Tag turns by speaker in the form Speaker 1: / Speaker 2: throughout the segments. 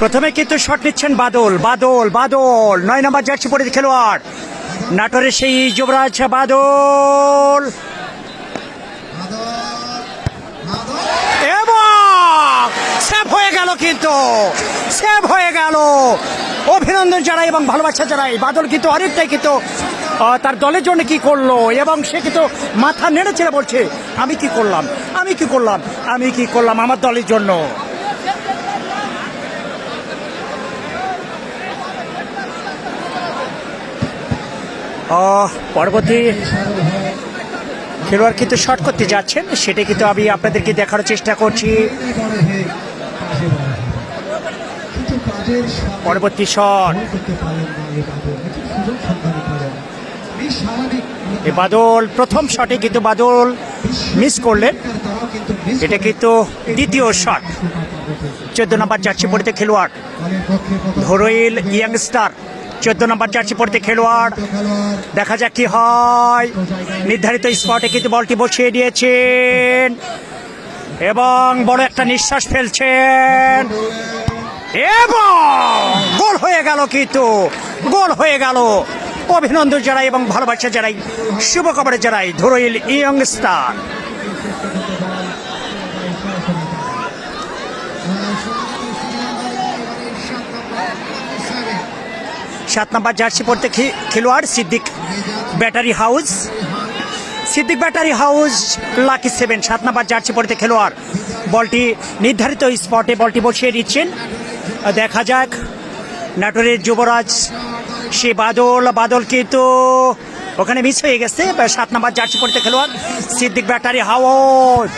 Speaker 1: প্রথমে কিন্তু শট নিচ্ছেন বাদল বাদল বাদল। নয় নম্বর জার্সি পরে খেলোয়াড়। নাটোরের সেই যুবরাজ বাদল। সেভ হয়ে গেল কিন্তু সেভ হয়ে গেল। অভিনন্দন জানাই এবং ভালোবাসা জানাই। বাদল কিন্তু অনেকটাই কিন্তু তার দলের জন্য কি করল এবং সে কিন্তু মাথা নেড়ে ছেড়ে বলছে, আমি কি করলাম? আমি কি করলাম? আমি কি করলাম আমার দলের জন্য? পরবর্তী খেলোয়াড় কিন্তু শট করতে যাচ্ছেন, সেটা কিন্তু আমি আপনাদেরকে দেখার চেষ্টা করছি। পরবর্তী শট বাদল, প্রথম শটে কিন্তু বাদল মিস করলেন। এটা কিন্তু দ্বিতীয় শট চোদ্দ নম্বর জার্সি পড়তে খেলোয়াড়। ধরইল ইয়াংস্টার চোদ্দ নম্বর জার্সি পড়তে খেলোয়াড়। দেখা যাক কি হয়। নির্ধারিত স্পটে কিন্তু বলটি বসিয়ে দিয়েছেন। এবং বড় একটা নিঃশ্বাস ফেলছেন। এবং গোল হয়ে গেল কিন্তু। গোল হয়ে গেল। অভিনন্দন জানাই এবং ভালোবাসা জানাই। শুভখবরে জানাই ধরইল ইয়ং স্টার সাত নম্বর জার্সি পড়তে খেলোয়াড় Siddique battery house. Siddique battery house, lucky seven, সাত নম্বর জার্সি পড়তে খেলোয়াড়। বলটি নির্ধারিত স্পটে বলটি বসিয়ে দিচ্ছেন। দেখা যাক। নাটোরের যুবরাজ সে বাদল বাদল কিন্তু ওখানে মিস হয়ে গেছে। সাত নম্বর জার্সি পড়তে খেলোয়াড় সিদ্দিক ব্যাটারি হাউস।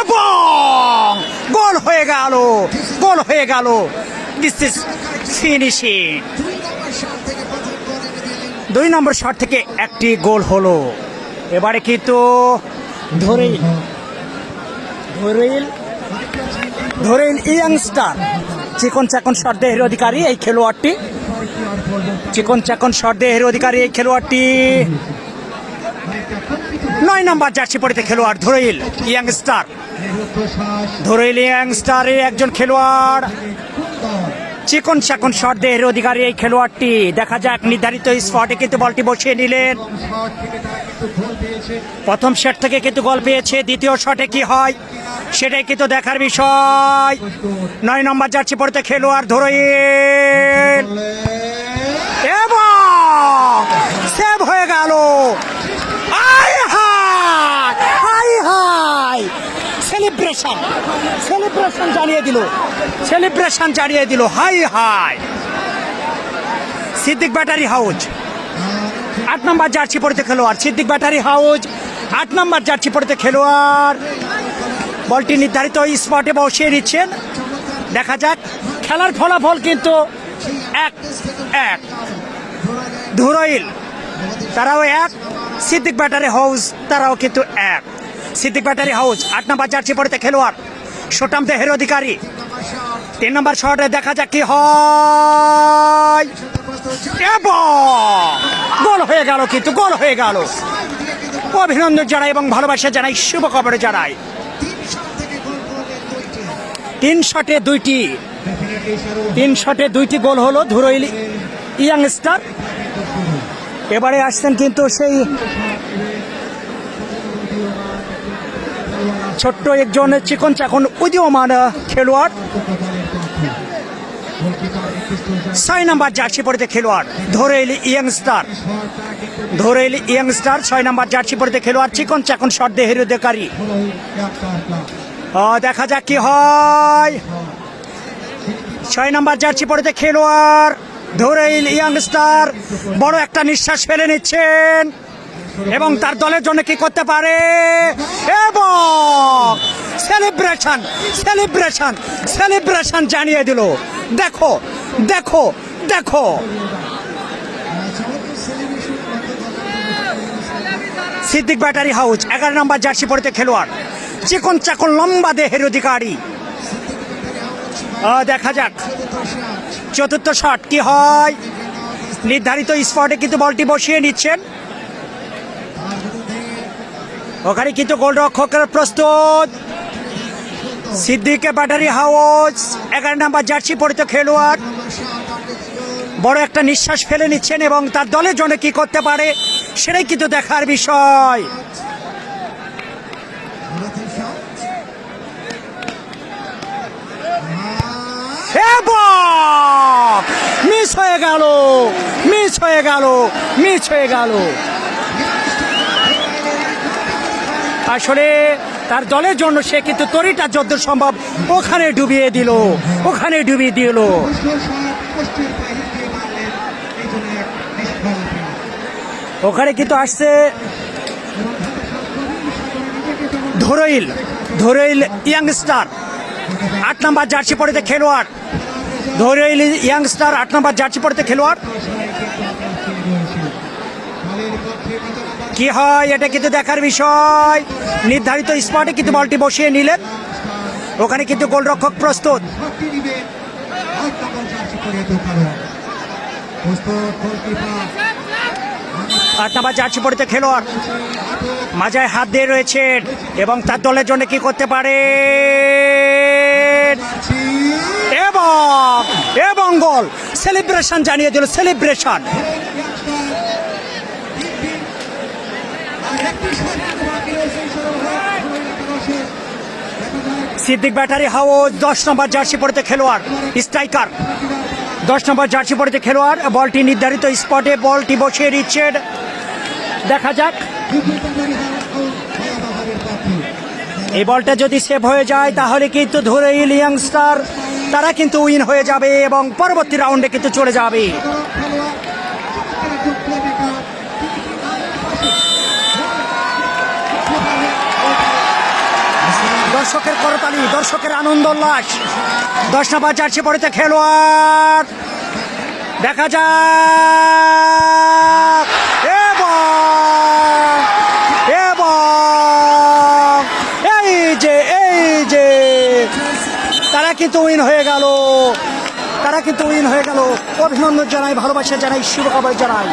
Speaker 1: এবং গোল হয়ে গেল, গোল হয়ে গেল। দিস ইজ ফিনিশিং দুই নম্বর শট থেকে একটি গোল হলো। এবারে কিন্তু ধরেই ধরেইল ধরেইল ইয়াংস্টার। চিকন চাকন শট দেহের অধিকারী এই খেলোয়াড়টি। চিকন চাকন শট দেহের অধিকারী এই খেলোয়াড়টি। নয় নম্বর জার্সি পড়িতে খেলোয়াড় ধরেইল ইয়াংস্টার। ধরেইল ইয়াংস্টারের একজন খেলোয়াড়। চিকন শট দেহের অধিকারী এই খেলোয়াড়টি। দেখা যাক, নির্ধারিত স্পটে কিন্তু বলটি বসিয়ে নিলেন। প্রথম সেট থেকে কিন্তু গোল পেয়েছে, দ্বিতীয় শটে কি হয়, সেটাই কিন্তু দেখার বিষয়। নয় নম্বর জার্সি পড়তে খেলোয়াড় ধরইল এবং সেভ হয়ে গেল আই হাই হাই হাই সেলিব্রেশন সেলিব্রেশন জানিয়ে দিল। সেলিব্রেশন জানিয়ে দিল। High high. Siddique battery house আট নম্বর জার্সি পড়তে খেলোয়াড়। সিদ্দিক ব্যাটারি হাউস আট নম্বর জার্সি পড়তে খেলোয়াড়। বলটি নির্ধারিত স্পটে বসিয়ে দিচ্ছেন। দেখা যাক। খেলার ফলাফল কিন্তু এক এক। ধুরইল। তারাও এক। সিদ্দিক ব্যাটারি হাউস তারাও কিন্তু এক। সিদ্দিক ব্যাটারি হাউস, আট নম্বর জার্সি পড়তে খেলোয়াড় সোটাম দেহের অধিকারী। তিন নম্বর শটে দেখা যাক কি হয়। গোল হয়ে গেল কিন্তু, গোল হয়ে গেল। অভিনন্দন জানাই এবং ভালোবাসা জানাই শুভ খবরে জানাই। তিন শটে দুইটি, তিন শটে দুইটি গোল হলো ধুরইল ইয়াং স্টার এবারে আসছেন কিন্তু সেই ছোট্ট একজন চিকন চাকন উদীয়মান খেলোয়াড়। ছয় নাম্বার জার্সি পড়তে খেলোয়াড়, ধরে ধরেইল ইয়ংস্টার ধরেইল ইয়ংস্টার ছয় নাম্বার জার্সি পড়তে খেলোয়াড়, চিকন চাকন শট দেহের অধিকারী দেখা যাক কি হয়। ছয় নাম্বার জার্সি পড়তে খেলোয়াড় ধরেইল ইয়ংস্টার বড় একটা নিঃশ্বাস ফেলে নিচ্ছেন। এবং তার দলের জন্য কি করতে পারে? এবং সেলিব্রেশন সেলিব্রেশন সেলিব্রেশন জানিয়ে দিল। দেখো দেখো দেখো। সিদ্দিক ব্যাটারি হাউস, এগারো নম্বর জার্সি পড়তে খেলোয়াড়। চিকন চাকন লম্বা দেহের অধিকারী। দেখা যাক। চতুর্থ শট কি হয়? নির্ধারিত স্পটে কিন্তু বলটি বসিয়ে নিচ্ছেন। ওখানে কিন্তু গোলরক্ষকের প্রস্তুত। সিদ্দিকে ব্যাটারি হাউস, এগারো নাম্বার জার্সি পরিত খেলোয়াড়। বড় একটা নিঃশ্বাস ফেলে নিচ্ছেন এবং তার দলের জন্য কি করতে পারে সেটাই কিন্তু দেখার বিষয়। এবং মিস হয়ে গেল, মিস হয়ে গেল, মিস হয়ে গেল। আসলে তার দলের জন্য সে কিন্তু তরিটা যত সম্ভব ওখানে ডুবিয়ে দিল, ওখানে ডুবিয়ে দিল। ওখানে কিন্তু আসছে ধরইল ধরইল ইয়াংস্টার, আট নাম্বার জার্সি পরিতে খেলোয়াড়। ধরইল ইয়াংস্টার, আট নাম্বার জার্সি পরিতে খেলোয়াড়। কি হয়? এটা কিন্তু দেখার বিষয়। নির্ধারিত স্পটে কিন্তু বলটি বসিয়ে নিলেন। ওখানে কিন্তু গোলরক্ষক প্রস্তুত। আট নাম্বার জার্সি পরিতে খেলোয়াড়। মাজায় হাত দিয়ে রয়েছে এবং তার দলের জন্য কি করতে পারে? এবং এবং গোল। সেলিব্রেশন জানিয়ে দিল সেলিব্রেশন সিদ্দিক ব্যাটারি হাও দশ নম্বর জার্সি পরিতে খেলোয়াড়, স্ট্রাইকার। দশ নম্বর জার্সি পরিতে খেলোয়াড়, বলটি নির্ধারিত স্পটে বলটি বসিয়ে দিচ্ছেন দেখা যাক। এই বলটা যদি সেভ হয়ে যায়, তাহলে কিন্তু ধরে ইয়াংস্টার তারা কিন্তু উইন হয়ে যাবে এবং পরবর্তী রাউন্ডে কিন্তু চলে যাবে। দর্শকের করতালি, দর্শকের আনন্দ উল্লাস। দশ নম্বর জার্সি পড়েছে খেলোয়াড়। দেখা যাক। এই যে এই যে। তারা কিন্তু উইন হয়ে গেল। তারা কিন্তু উইন হয়ে গেল। অভিনন্দন জানাই, ভালোবাসা জানাই, শুভকামনা জানাই।